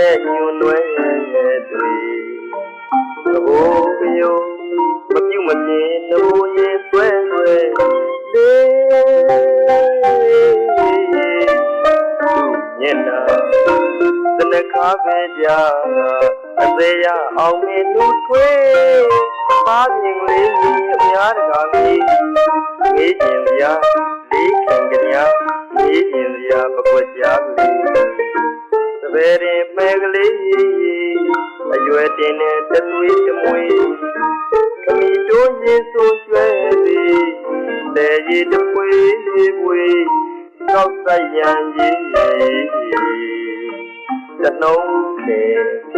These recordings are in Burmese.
ရဲ့ချောတဲ့ညွန်လွဲရဲ့တွေသဘောမျိုးမပြုတ်မပြင်းနှိုးရင်ဆွဲဆွဲလေးညင်နာတနခါပဲကြအသေးရအောင်မင်းလူထွေးပါမြင်လေးကြီးအများတကာကြီးငေးကျင်ပြလေးခင်ကြညာငေးကျင်ပြပကွက်ကြလေး သဘယ်ရင်မဲကလေးအရွယ်တင်တဲ့တသွေးတမွေးခမီတိုးရင်ဆိုရွှဲသည်လေရည်တပွေးပွေးကောက်ဆိုင်ရန်ကြီးတနှုံးခေ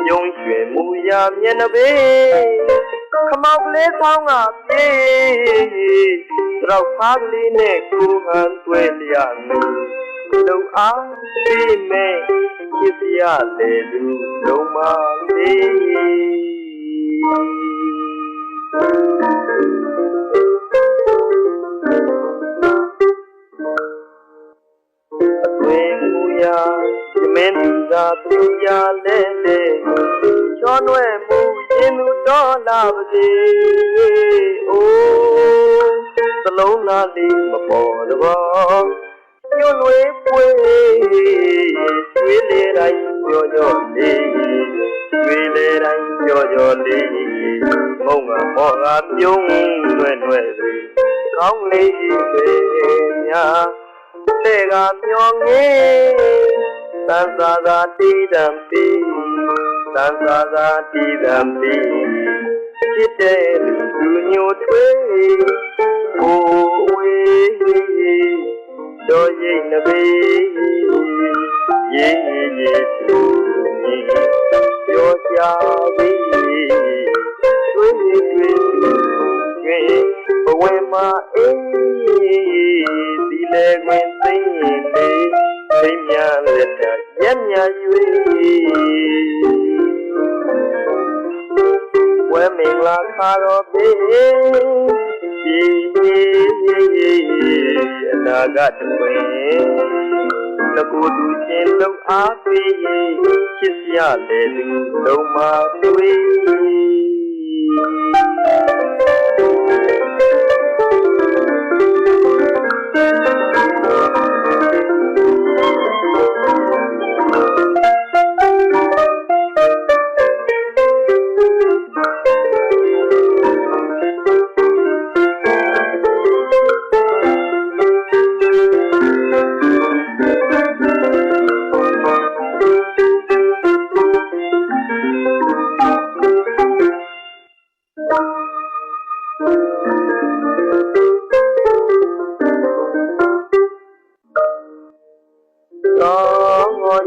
ပြုံးရွှင်မူရမျက်နှာပေခမောက်ကလေးဆောင်းကပြေးတော့ဖားကလေးနဲ့ကိုဟန်တွေ့လျက် လုံအားပြီးမဲ့ချစ်ရလေလူလုံးမလေးအသွင်မူရာမင်းသူသာပြပြလဲလဲချောနွဲ့မှုရင်သူတော်လာပါစေအိုးသလုံးသားလေးမပေါ်တော့ညွန့်လွေးပွေ ရွှေလေတိုင်းကြောကြောလေးရွှေလေတိုင်းကြောကြောလေးမုံကမောကပြုံးလွယ်လွယ်တွေကောင်းလေးပဲညာလေကမျောငေးသံသာသာတိတံပိသံသာသာတိတံပိချစ်တဲ့လူညိုထွေးကိုဝေးတော်ရိတ်နဘေး ပြောကြပြီတွေးတွေးတွေးဘဝမှာအေးဒီလေခွင်သိရင်လေသိမြလက်ထရက်မြ၍ဝဲမင်္ဂလာခါတော်ပေဒီအနာဂတ်တွင် တကူတူချင်းလုံအားပေးချစ်ရလေလူလုံးမတွေ့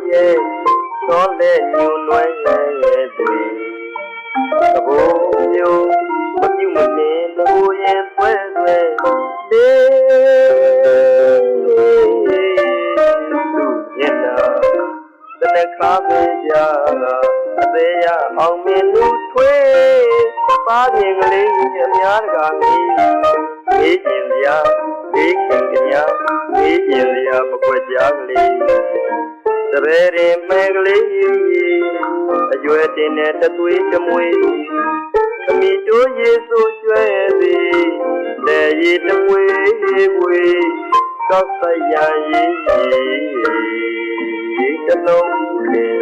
ရဲ့ချောလက်ညွန်လွယ်ရဲ့တွေသဘောမျိုးမပြုတ်မနေလို့ရင်ဆွဲဆွဲလေးသူညနာတနခါမေးကြအသေးရအောင်မင်းလူထွေးပါမြင်ကလေးအများတကာမီးမေးကျင်ဗျာမေးခင်ကြညာမေးကျင်ဗျာပကွက်ကြကလေး တပည့်ရင်မဲကလေးအရွယ်တင်တဲ့တသွေးတမွေးခမီတိုးရေဆိုကျွဲသည်လေရည်တမွေးမွေးကောက်ဆိုင်ရည်တလုံးလေး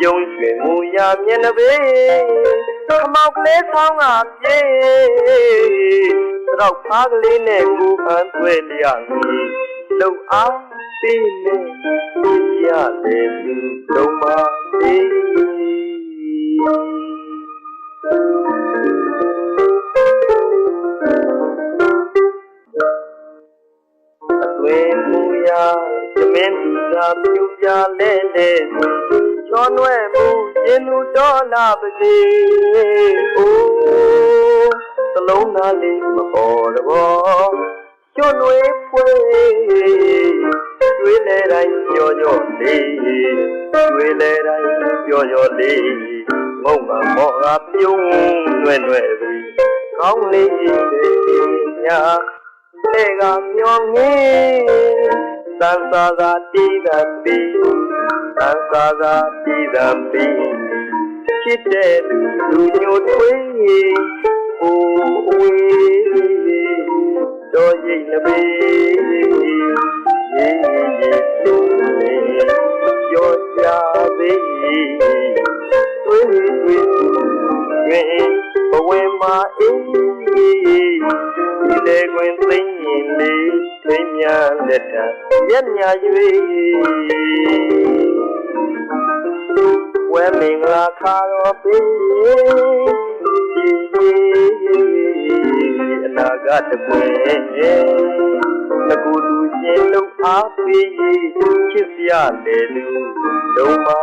ကျုံရွှင်မူရမျက်နှာပေခမောက်ကလေးဆောင်းကပြေးတော့ဖားကလေးနဲ့ကိုဟန်တွေ့လျက်လုံအား ပေးနေရတယ်လူလုံးမသေးအသွင်မူရာသမင်းသူသာပြူပြလဲလဲချောနွဲ့မှုရင်သူတော်လာပါစေအိုးသလုံးသားလေးမပေါ်တော့ချွတ်လွေးဖွေး ကျွေးလဲတိုင်းကြောကြောလေးကျွေးလဲတိုင်းကြောကြောလေးငုံမှာမောကပြုံးနွဲ့နွဲ့ပြီးကောင်းလေးညာလေကမျောငေးသံသာသာတိတပိတန်စာသာပြည်သာပြီးချစ်တဲ့လူလူညိုထွေးအိုးဝေးတော်ရိတ်နှပေ ရေးရေးပြောကြသေးတွေးတွေးတွင်ဘဝင်မှာအေးဒီလေကွင်သိမ့်ရင်လေးသိမ့်များလက်ထရက်ညာ၍ဝဲမင်္ဂလာခါတော်ပေးအနာဂတ်ပွင့်တကူ မြေလုံးအားပေးချစ်စရာလေလူလုံးပါ